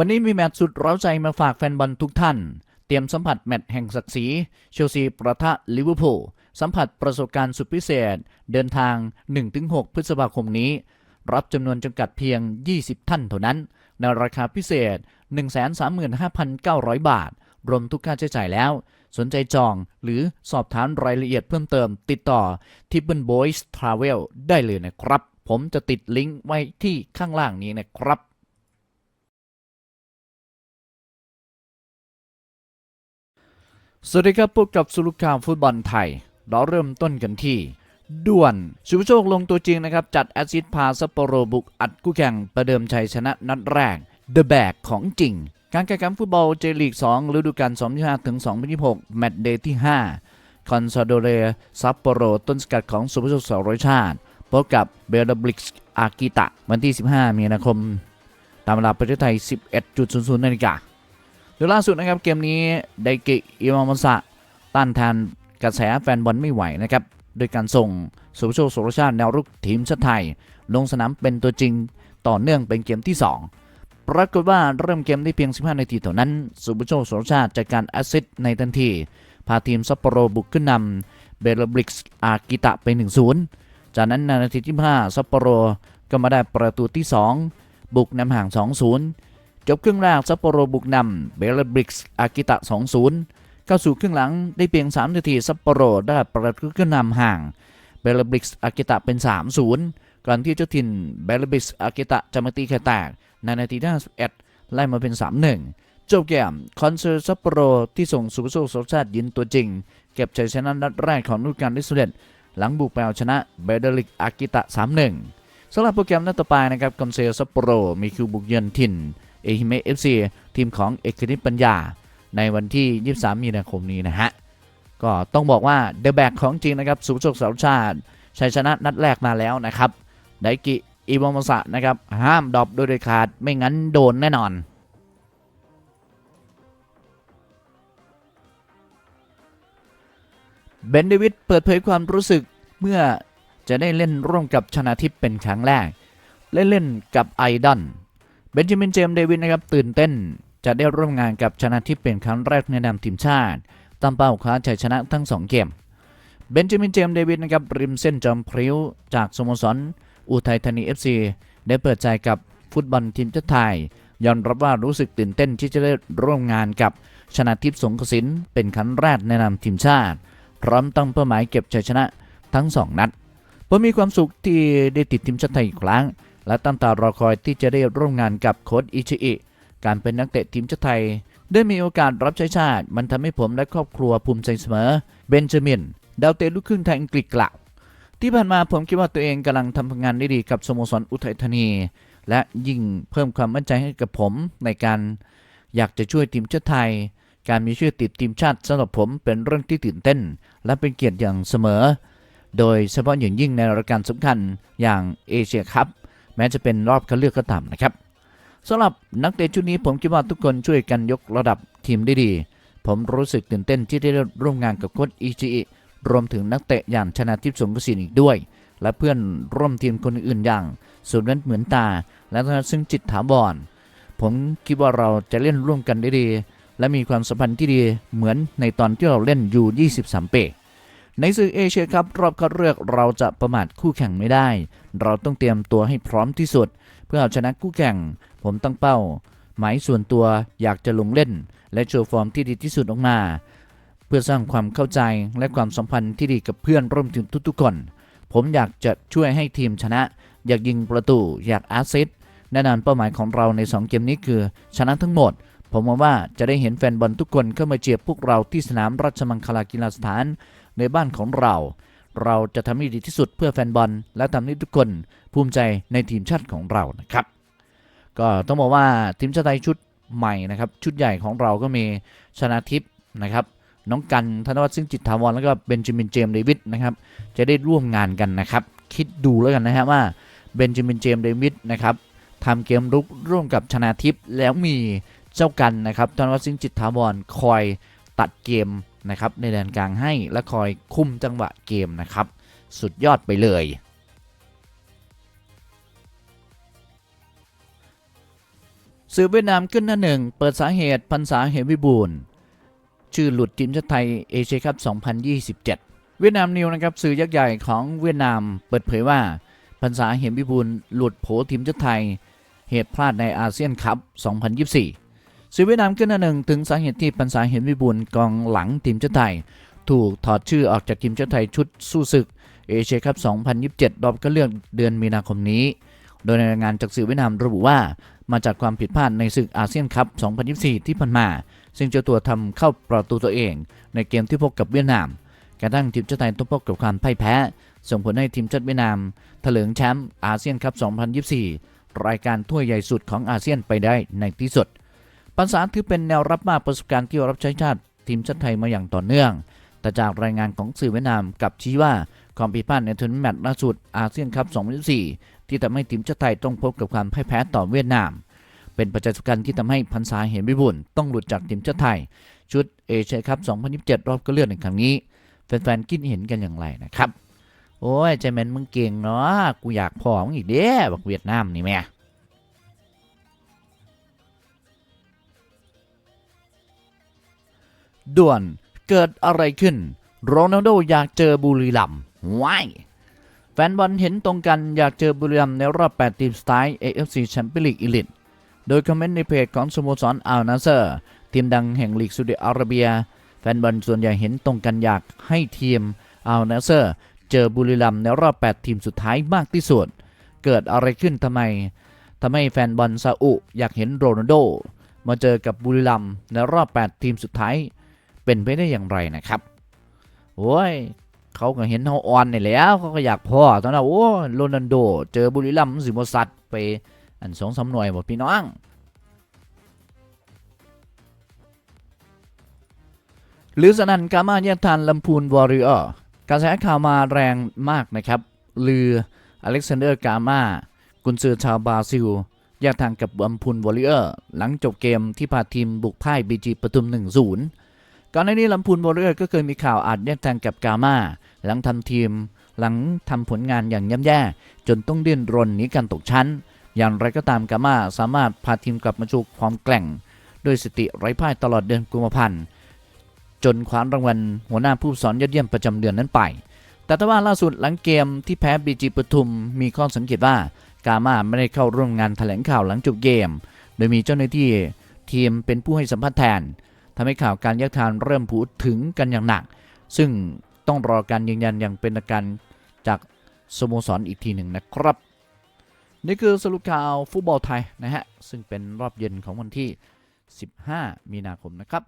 วันนี้มีแมตช์สุดร้าใจมาฝากแฟนบอลทุกท่าน เตรียมสัมผัสแมตช์แห่งศักดิ์ศรีเชลซีประทะลิเวอร์พูลสัมผัสประสบการณ์สุดพิเศษ เดินทาง 1-6 พฤษภาคมนี้ รับจำนวนจำกัดเพียง 20 ท่านเท่านั้น ในราคาพิเศษ 135,900 บาท รวมทุกค่าใช้จ่ายแล้ว สนใจจองหรือสอบถามรายละเอียดเพิ่มเติม ติดต่อ t i p p e n Boys Travel ได้เลยนะครับ ผมจะติดลิงก์ไว้ที่ข้างล่างนี้นะครับ สวัสดีครับพบกับสุลุข่าวฟุตบอลไทย เราเริ่มต้นกันที่ ด่วนสุภโชคลงตัวจริงนะครับ จัดแอซิสพาซัปโปโรบุกอัดคู่แข่งประเดิมชัยชนะนัดแรก The Bag ของจริง การแข่งขันฟุตบอลเจลีก 2 ฤดูกาล2025ถึง2026แมตช์เดย์ที่ 5 คอนซาโดเรซัปโปโรต้นสกัดของสุภโชคสารชาติพบกับเบลบลิกอากิตะวันที่ 15 มีนาคม ตามเวลาประเทศไทย 11.00นาฬิกา โดยล่าสุดนะครับเกมนี้ไดกิอิมามสะต้านทานกระแสแฟนบอลไม่ไหวนะครับโดยการส่งสุภโชคโสรชาติแนวรุกทีมชาติไทย ลงสนามเป็นตัวจริงต่อเนื่องเป็นเกมที่ 2 ปรากฏว่าเริ่มเกมได้เพียง 15 นาทีเท่านั้น สุภโชคโสรชาติจัดการแอสซิสในทันที พาทีมซัปโปโรบุกขึ้นนำเบลบลิกส์อากิตะไป 1-0 จากนั้นนนาทีที่ 5 ซัปโปโรก็มาได้ประตูที่ 2 บุกนำห่าง 2-0 จบครึ่งแรกซัปโปโรบุกนำเบลบริกส์อากิตะ 2-0 เข้าสู่ครึ่งหลังได้เพียง 3 นาทีซัปโปโรได้ประตูขึ้นนำห่างเบลบริกส์อากิตะเป็น 3-0 ก่อนที่เจ้าถิ่นเบลบริกส์อากิตะจะมาตีแค่แตกในนาทีที่51ไล่มาเป็น 3-1 จบเกมคอนเสิร์ซัปโปโรที่ส่งสุภโชคโสชาติยินตัวจริง เก็บชัยชนะนัดแรกของฤดูกาลได้สำเร็จหลังบุกไปเอาชนะเบลบริกอากิตะ 3-1สำหรับโปรแกรมนัดต่อไปนะครับคอนเสิร์ซัปโปโรมีคิวบุกเยือนถิ่น เอฮิเมะเอฟซีทีมของเอกนิตปัญญา ในวันที่ 23 มีนาคมนี้นะฮะ ก็ต้องบอกว่าเดอะแบกของจริงนะครับสุโชคสาชาติชัยชนะนัดแรกมาแล้วนะครับไดกิอิวามสะนะครับ ห้ามดรอปโดยเด็ดขาดไม่งั้นโดนแน่นอนเบนเดวิดเปิดเผยความรู้สึกเมื่อจะได้เล่นร่วมกับชนาทิพย์เป็นครั้งแรก เล่นเล่นกับไอดอน เบนจามินเจมส์เดวิดนะครับตื่นเต้น จะได้ร่วมงานกับชนะทิพย์เป็นครั้งแรกในนามทีมชาติตามเป้าคว้าชัยชนะทั้ง 2 เกม เบนจามินเจมส์เดวิดนะครับริมเส้นจอมพริ้วจากสโมสรอุทัยธานี FC ได้เปิดใจกับฟุตบอลทีมชาติไทยยอมรับว่ารู้สึกตื่นเต้นที่จะได้ร่วมงานกับชนะทิพย์สงกสินเป็นครั้งแรกในนามทีมชาติ พร้อมตั้งเป้าหมายเก็บชัยชนะทั้ง 2 นัดผมมีความสุขที่ได้ติดทีมชาติไทยอีกครั้ง และตั้งตารอคอยที่จะได้ร่วมงานกับโค้ชอิชิอิ การเป็นนักเตะทีมชาติไทย ได้มีโอกาสรับใช้ชาติ มันทำให้ผมและครอบครัวภูมิใจเสมอ เบนจามิน ดาวเตะลูกครึ่งไทยอังกฤษกล่าวที่ผ่านมาผมคิดว่าตัวเองกำลังทำผลงานได้ดีกับสโมสรอุทัยธานี และยิ่งเพิ่มความมั่นใจให้กับผมในการอยากจะช่วยทีมชาติไทย การมีชื่อติดทีมชาติสำหรับผมเป็นเรื่องที่ตื่นเต้น และเป็นเกียรติอย่างเสมอ โดยเฉพาะอย่างยิ่งในรายการสำคัญอย่างเอเชียคัพ แม้จะเป็นรอบคัดเลือกก็ตามนะครับสำหรับนักเตะชุดนี้ผมคิดว่าทุกคนช่วยกันยกระดับทีมได้ดี ผมรู้สึกตื่นเต้นที่ได้ร่วมงานกับโค้ชอิจิรวมถึงนักเตะอย่างชนะทิพย์สงกระสินอีกด้วย และเพื่อนร่วมทีมคนอื่นๆอย่างสุดนั้นเหมือนตา และธนซึ่งจิตถาวรผมคิดว่าเราจะเล่นร่วมกันได้ดี และมีความสัมพันธ์ที่ดีเหมือนในตอนที่เราเล่นอยู่ 23เป ในศึกเอเชียครับรอบคัดเลือกเราจะประมาทคู่แข่งไม่ได้ เราต้องเตรียมตัวให้พร้อมที่สุด เพื่อเอาชนะคู่แข่ง ผมตั้งเป้า หมายส่วนตัวอยากจะลงเล่น และโชว์ฟอร์มที่ดีที่สุดออกมา เพื่อสร้างความเข้าใจและความสัมพันธ์ที่ดีกับเพื่อนร่วมทีมทุกๆคน ผมอยากจะช่วยให้ทีมชนะ อยากยิงประตูอยากอสซิสแน่นอนเป้าหมายของเราใน 2 เกมนี้คือชนะทั้งหมดผมมองว่าจะได้เห็นแฟนบอลทุกคนเข้ามาเชียร์พวกเราที่สนามราชมังคลากีฬาสถาน ในบ้านของเรา เราจะทำให้ดีที่สุดเพื่อแฟนบอล และทำให้ทุกคนภูมิใจในทีมชาติของเรานะครับ ก็ต้องบอกว่าทีมชาติไทยชุดใหม่นะครับชุดใหญ่ของเราก็มีชนะทิพย์นะครับน้องกันธนวัฒน์ซึ่งจิตถาวรแล้วก็เบนจามินเจมส์เดวิดนะครับจะได้ร่วมงานกันนะครับ คิดดูแล้วกันนะฮะว่าเบนจามินเจมส์เดวิดนะครับทำเกมรุกร่วมกับชนะทิพย์แล้วมีเจ้ากันนะครับธนวัฒน์ซึ่งจิตถาวรคอยตัดเกม นะครับในแดนกลางให้และคอยคุมจังหวะเกมนะครับ สุดยอดไปเลยสื่อเวียดนามขึ้นหน้าหนึ่งเปิดสาเหตุพันษาเหวิบูลย์ชื่อหลุดทีมชาติไทยเอเชียคัพ2027 เวียดนามนิวนะครับสื่อยักษ์ใหญ่ของเวียดนามเปิดเผยว่าพันษาเหวิบูลย์หลุดโผทีมชาติไทย เหตุพลาดในอาเซียนคัพ2024 สื่อเวียดนามขึ้นหน้าหนึ่งถึงสาเหตุที่พันษาเหตุวิบูลกองหลังทีมชาติไทย ถูกถอดชื่อออกจากทีมชาติไทยชุดสู้ศึกเอเชียคัพ 2027 รอบก็เลือกเดือนมีนาคมนี้ โดยในรายงานจากสื่อเวียดนามระบุว่า มาจากความผิดพลาดในศึกอาเซียนคัพ 2024 ที่ผ่านมา ซึ่งเจ้าตัวทำเข้าประตูตัวเอง ในเกมที่พบกับเวียดนามกระทั่งทีมชาติไทยต้องพบกับความพ่ายแพ้ ส่งผลให้ทีมชาติเวียดนามเถลิงแชมป์อาเซียนคัพ 2024 รายการถ้วยใหญ่สุดของอาเซียนไปได้ในที่สุด ปัญษาถือเป็นแนวรับมากประสบการณ์ที่รับใช้ชาติทีมชาติไทยมาอย่างต่อเนื่อง แต่จากรายงานของสื่อเวียดนามกลับชี้ว่าความผิดพลาดในทัวร์นาเมนต์ล่าสุดอาเซียนคัพ 2024 ที่ทำให้ทีมชาติไทยต้องพบกับความพ่ายแพ้ต่อเวียดนาม เป็นปัจจัยสำคัญที่ทำให้พันษาเห็นวิบุญต้องหลุดจากทีมชาติไทย ชุดเอเชียคัพ 2027 รอบก็เลือกในครั้งนี้แฟนๆคิดเห็นกันอย่างไรนะครับ โอ้ยใจแมนมึงเก่งเนาะกูอยากพอมึงอีกเด้บอกเวียดนามนี่แม่ ด่วนเกิดอะไรขึ้น โรนัลโดอยากเจอบุรีรัมว้ายแฟนบอลเห็นตรงกันอยากเจอบุรีรัมในรอบ 8 ทีมสไตล์ AFC Champions League Elite โดยคอมเมนต์ในเพจของสโมสรอัลนาเซอร์ ทีมดังแห่งลีกซาอุดิอาระเบีย แฟนบอลส่วนใหญ่เห็นตรงกันอยากให้ทีมอัลนาเซอร์ เจอบุรีรัมในรอบ 8 ทีมสุดท้ายมากที่สุด เกิดอะไรขึ้นทำไมทำให้แฟนบอลซาอุอยากเห็นโรนัลโดมาเจอกับบุรีรัมในรอบ 8 ทีมสุดท้าย เป็นไปได้อย่างไรนะครับโอ้ยเขาก็เห็นเขาออนนี่แล้วเขาก็อยากพ่อตอนนั้นโอ้โรนัลโด เจอบุรีรัมย์สิบสัตว์ไปอันสองสามหน่วยหมดพี่น้องหรือสนันกามาแยกทานลำพูนวอริเออร์กระแสข่าวมาแรงมากนะครับลืออเล็กซานเดอร์กามากุนซือชาวบราซิลแยกทางกับลำพูนวอริเออร์หลังจบเกมที่พาทีมบุกพ่ายบีจีปทุม1-0 ก่อนหน้านี้ลำพูนวอริเออร์ก็เคยมีข่าวอาจแยกทางกับกามาหลังทำทีม หลังทำผลงานอย่างย่ำแย่ จนต้องดิ้นรนหนีการตกชั้น อย่างไรก็ตามกามาสามารถพาทีมกลับมาชูความแกร่ง ด้วยสติไร้พ่ายตลอดเดือนกุมภาพันธ์จนคว้ารางวัลหัวหน้าผู้สอนยอดเยี่ยมประจำเดือนนั้นไป แต่ถ้าว่าล่าสุดหลังเกมที่แพ้บีจีปทุมมีข้อสังเกตว่ากามาไม่ได้เข้าร่วมงานแถลงข่าวหลังจบเกม โดยมีเจ้าหน้าที่ทีมเป็นผู้ให้สัมภาษณ์แทน ทำให้ข่าวการแยกทานเริ่มพูดถึงกันอย่างหนัก ซึ่งต้องรอการยืนยันอย่างเป็นทางการจากสโมสรอีกทีหนึ่งนะครับ นี่คือสรุปข่าวฟุตบอลไทยนะฮะ ซึ่งเป็นรอบเย็นของวันที่ 15 มีนาคมนะครับ